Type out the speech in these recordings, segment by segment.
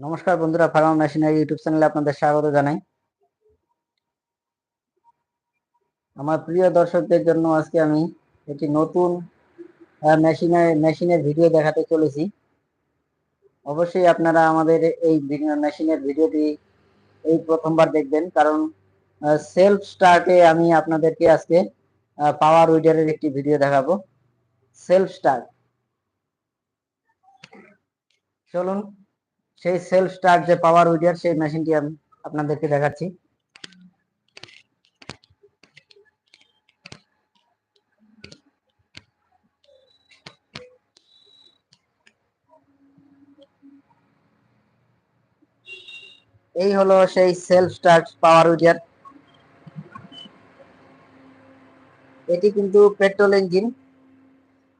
নমস্কার বন্ধুরা Pharma machinery YouTube চ্যানেলে আপনাদের স্বাগত জানাই। আমার প্রিয় দর্শকদের জন্য আজকে আমি একটি নতুন মেশিনের মেশিনের ভিডিও দেখাতে চলেছি। অবশ্যই আপনারা আমাদের এই মেশিনের ভিডিওটি এই প্রথমবার দেখবেন, কারণ সেলফ স্টার্টে আমি আপনাদেরকে আজকে পাওয়ার উইডারের একটি ভিডিও দেখাবো। সেলফ স্টার্ট চলুন সেই সেলফ স্টার্ট যে পাওয়ার উইডার সেই মেশিনটি আমি আপনাদেরকে দেখাচ্ছি। এই হলো সেই সেলফ স্টার্ট পাওয়ার উইডার এটি কিন্তু পেট্রোল ইঞ্জিন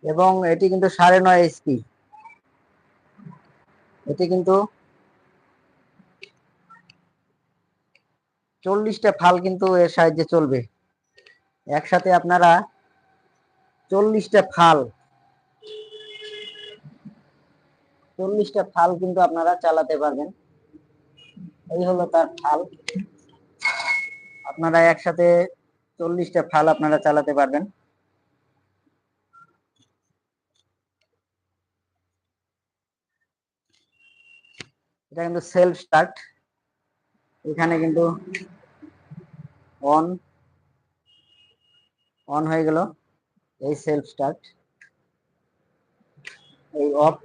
এবং এটি কিন্তু সাড়ে নয় এসপি এটি কিন্তু চল্লিশটা ফাল কিন্তু এর সাহায্যে চলবে। একসাথে আপনারা চল্লিশটা ফাল চল্লিশটা ফাল কিন্তু আপনারা চালাতে পারবেন। এই হলো তার ফাল। আপনারা একসাথে চল্লিশটা ফাল আপনারা চালাতে পারবেন। এটা কিন্তু সেলফ স্টার্ট এখানে কিন্তু অন অন হয়ে গেল এই সেলফ স্টার্ট এই অফ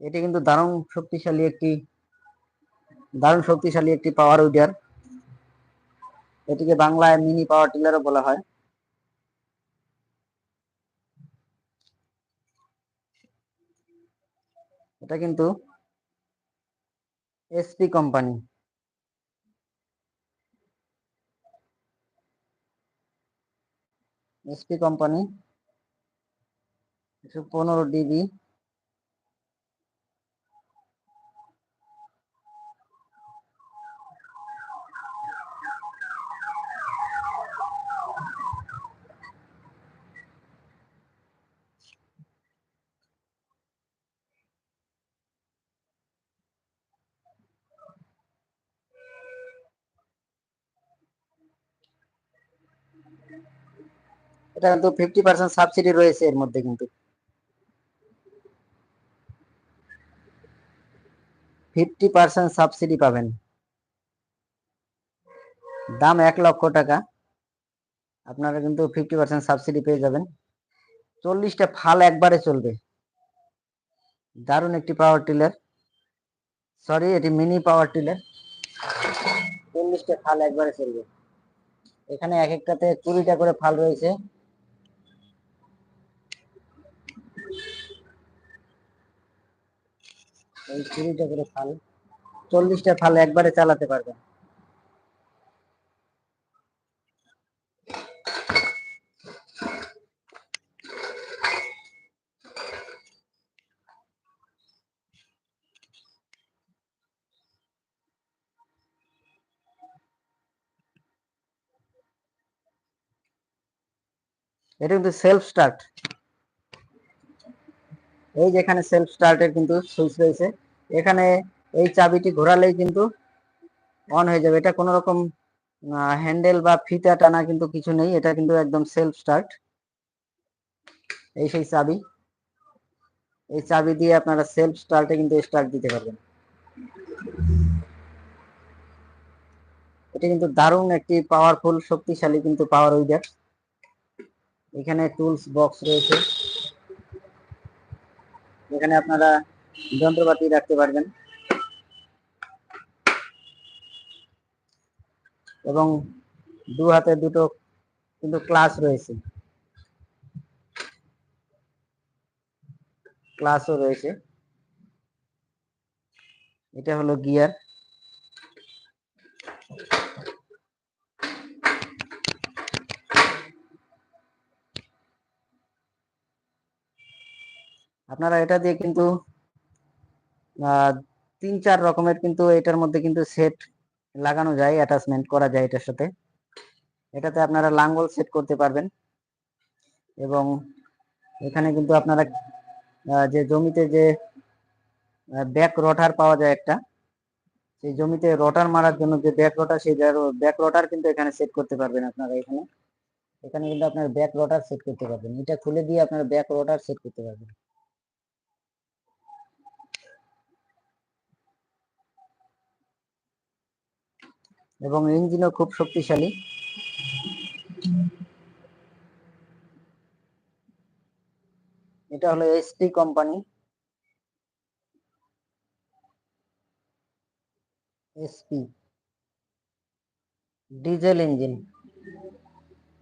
এটি কিন্তু দারুণ শক্তিশালী একটি, দারুণ শক্তিশালী একটি পাওয়ার উইডার এটিকে বাংলায় মিনি পাওয়ার টিলারও বলা হয়। এটা কিন্তু এসপি কোম্পানি এসপি কোম্পানি একশো পনেরো ডিবি। এটা কিন্তু ফিফটি পার্সেন্ট সাবসিডি রয়েছে এর মধ্যে কিন্তু। ফিফটি পার্সেন্ট সাবসিডি পাবেন। দাম এক লক্ষ টাকা। আপনারা কিন্তু ফিফটি পার্সেন্ট সাবসিডি পেয়ে যাবেন। চল্লিশটা ফাল একবারে চলবে। দারুণ একটি পাওয়ার টিলার সরি এটি মিনি পাওয়ার টিলার চল্লিশটা ফাল একবারে চলবে। এখানে এক একটাতে কুড়িটা করে ফাল রয়েছে। এই কুড়িটা করে ফাল, চল্লিশটা ফাল একবারে চালাতে পারবেন। এটা কিন্তু সেলফ স্টার্ট এই যেখানে সেলফ স্টার্টের কিন্তু সুইচ রয়েছে। এখানে এই চাবিটি ঘোরালেই কিন্তু অন হয়ে যাবে। এটা কোনো রকম হ্যান্ডেল বা ফিতা টানা কিন্তু কিছু নেই। এটা কিন্তু একদম সেলফ স্টার্ট এই সেই চাবি। এই চাবি দিয়ে আপনারা সেলফ স্টার্টে কিন্তু স্টার্ট দিতে পারবেন। এটা কিন্তু দারুণ একটি পাওয়ারফুল শক্তিশালী কিন্তু পাওয়ার উইডার এখানে টুলস বক্স রয়েছে। এখানে আপনারা যন্ত্রপাতি রাখতে পারবেন। এবং দু হাতে দুটো কিন্তু ক্লাস রয়েছে। ক্লাসও রয়েছে। এটা হলো গিয়ার আপনারা এটা দিয়ে কিন্তু তিন চার রকমের কিন্তু এটার মধ্যে কিন্তু সেট লাগানো যায় অ্যাটাচমেন্ট করা যায় এটার সাথে। এটাতে আপনারা লাঙ্গল সেট করতে পারবেন। এবং এখানে কিন্তু আপনারা যে জমিতে যে ব্যাক রটার পাওয়া যায় একটা, সেই জমিতে রটার মারার জন্য যে ব্যাক রটার সেই ব্যাক রটার কিন্তু এখানে সেট করতে পারবেন আপনারা এখানে। এখানে কিন্তু আপনার ব্যাক রটার সেট করতে পারবেন। এটা খুলে দিয়ে আপনারা ব্যাক রটার সেট করতে পারবেন। এবং ইঞ্জিনও খুব শক্তিশালী। এটা হলো ST company SP diesel engine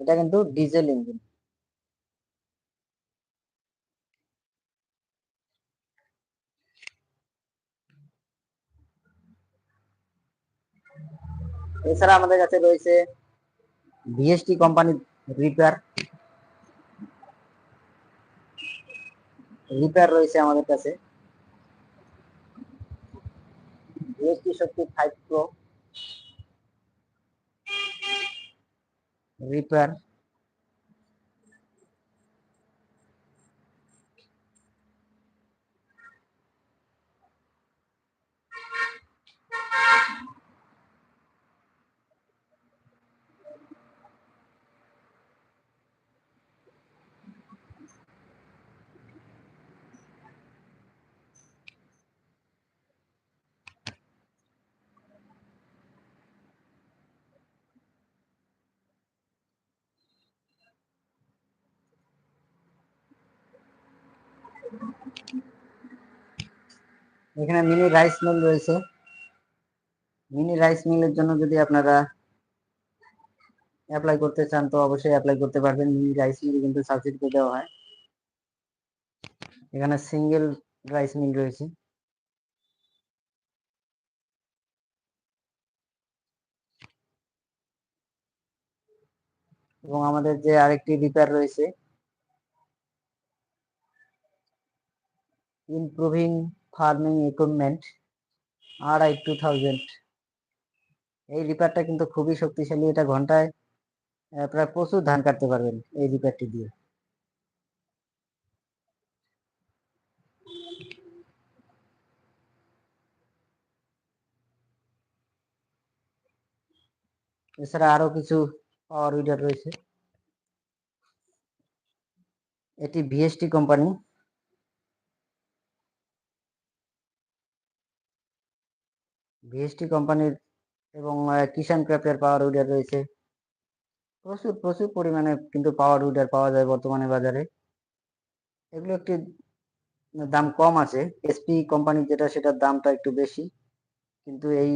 এটা কিন্তু ডিজেল ইঞ্জিন এছাড়া আমাদের কাছে রয়েছে ডিএসটি কোম্পানির রিপেয়ার রিপেয়ার রয়েছে আমাদের কাছে। DST Shakti five pro reaper এখানে মিনি রাইস মিল রয়েছে। মিনি রাইস মিলের জন্য যদি আপনারা অ্যাপ্লাই করতে চান, তো অবশ্যই অ্যাপ্লাই করতে পারবেন। মিনি রাইস মিল কিন্তু সাবসিডিতে দেওয়া হয়। এখানে সিঙ্গেল রাইস মিল রয়েছে। এবং আমাদের যে আরেকটি রিপেয়ার রয়েছে ইমপ্রুভিং ফার্মিং ইকুইপমেন্ট আর আই টু থাউজেন্ড এই রিপেয়ারটা কিন্তু খুবই শক্তিশালী, এটা ঘন্টায় প্রায় প্রচুর ধান কাটতে পারবেন এই রিপেয়ারটি দিয়ে। এছাড়া আরও কিছু পাওয়ার উইডার রয়েছে। এটি ভিএসটি কোম্পানি ভিএসটি কোম্পানির এবং কিষান ক্রাফটের পাওয়ার উইডার রয়েছে। প্রচুর প্রচুর পরিমাণে কিন্তু পাওয়ার উইডার পাওয়া যায় বর্তমানে বাজারে। এগুলো একটি দাম কম আছে। এসপি কোম্পানির যেটা, সেটার দামটা একটু বেশি। কিন্তু এই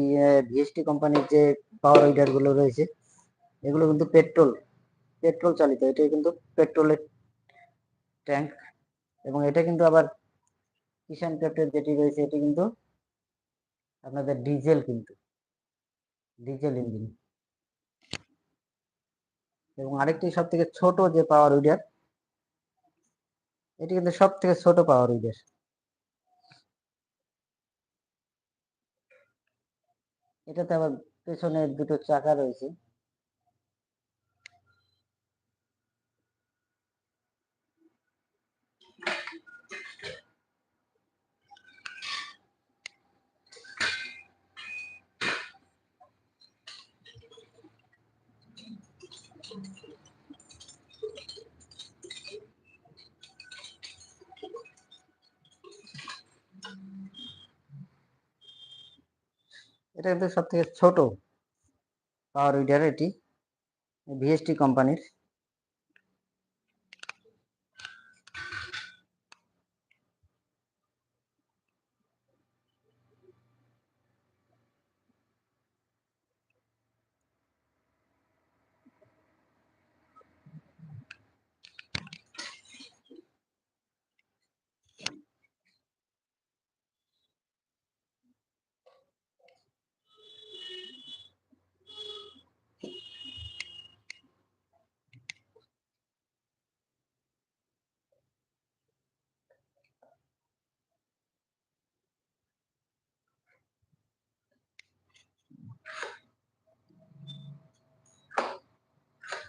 ভিএসটি কোম্পানির যে পাওয়ার উইডারগুলো রয়েছে, এগুলো কিন্তু পেট্রোল পেট্রোল চালিত। এটা কিন্তু পেট্রোলের ট্যাঙ্ক এবং এটা কিন্তু আবার কিষান ক্রাফটের যেটি রয়েছে, এটি কিন্তু আপনাদের ডিজেল কিন্তু। Diesel engine. এবং আরেকটি সব থেকে ছোট যে পাওয়ার উইডার এটি কিন্তু সব থেকে ছোট পাওয়ার উইডার। এটাতে আবার পেছনে দুটো চাকা রয়েছে। এটা সব থেকে ছোট পাওয়ার উইডার এটি ভিএসটি কোম্পানির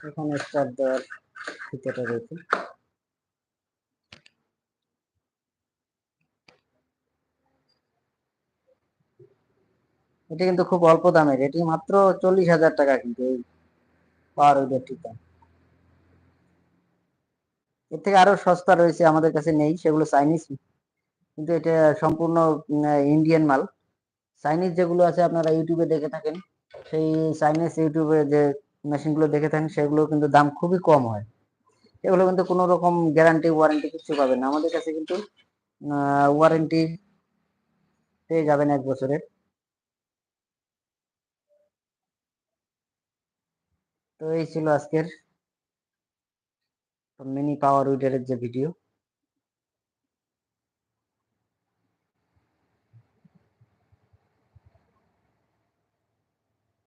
এখানে স্টার্ট দেওয়ার ফিচারটা রয়েছে। এটা কিন্তু খুব অল্প দামের এটি মাত্র চল্লিশ হাজার টাকা কিন্তু এই পাওয়ার উইডারটিটা এর থেকে আরও সস্তা রয়েছে, আমাদের কাছে নেই, সেগুলো চাইনিজ। কিন্তু এটা সম্পূর্ণ ইন্ডিয়ান মাল। চাইনিজ যেগুলো আছে আপনারা ইউটিউবে দেখে থাকেন, সেই চাইনিজ ইউটিউবে যে মেশিনগুলো দেখে থাকেন সেগুলো কিন্তু দাম খুবই কম হয়। এগুলো কিন্তু কোনো রকম গ্যারান্টি ওয়ারেন্টি কিছু পাবেন না। আমাদের কাছে কিন্তু ওয়ারেন্টি পেয়ে যাবেন এক বছরের তো এই ছিল আজকের মিনি পাওয়ার উইডারের যে ভিডিও